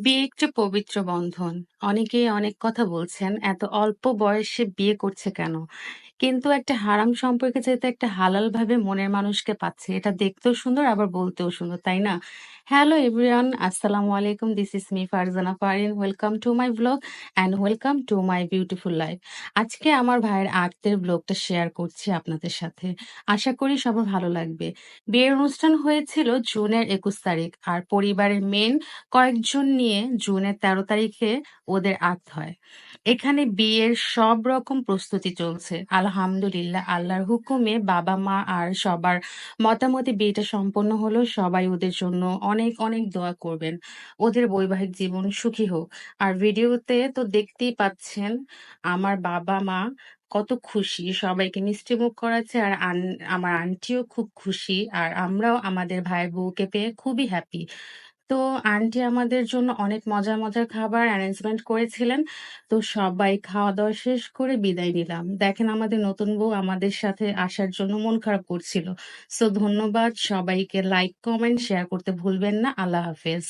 বিয়ে একটি পবিত্র বন্ধন। অনেকেই অনেক কথা বলছেন, এত অল্প বয়সে বিয়ে করছে কেন? কিন্তু একটা হারাম সম্পর্কে যেহেতু একটা হালালভাবে মনের মানুষকে পাচ্ছে, এটা দেখতেও সুন্দর আবার বলতেও সুন্দর, তাই না? হ্যালো এভরিওয়ান, আসসালামু আলাইকুম। This is me Farzana Farin. Welcome to my vlog and welcome to my beautiful life. আজকে আমার ভাইয়ের আর্টের ব্লগটা শেয়ার করছি আপনাদের সাথে। আশা করি সবার ভালো লাগবে। বিয়ের অনুষ্ঠান হয়েছিল জুনের ২১ তারিখ আর পরিবারের মেন কয়েকজন নিয়ে জুনের ১৩ তারিখে ওদের হয়। এখানে বিয়ের সব রকম প্রস্তুতি চলছে। আলহামদুলিল্লাহ আল্লাহর হুকুমে বাবা-মা আর সবার মতামতে বিয়েটা সম্পন্ন হলো। সবাই ওদের জন্য অনেক, অনেক দোয়া করবেন। ওদের বৈবাহিক জীবন সুখী হোক। আর ভিডিওতে তো দেখতেই পাচ্ছেন আমার বাবা-মা কত খুশি। সবাইকে মিষ্টিমুখ করাচ্ছে আর আমার আন্টিও খুব খুশি। আর আমরাও আমাদের ভাই বউকে পেয়ে খুবই হ্যাপি। তো আন্টি আমাদের জন্য অনেক মজার, মজার খাবার অ্যারেঞ্জমেন্ট করেছিলেন। তো সবাই খাওয়া-দাওয়া শেষ করে বিদায় নিলাম। দেখেন আমাদের নতুন বউ আমাদের সাথে আসার জন্য মন খারাপ করছিল। সো ধন্যবাদ সবাইকে লাইক, কমেন্ট, শেয়ার করতে ভুলবেন না। আল্লাহ হাফেজ।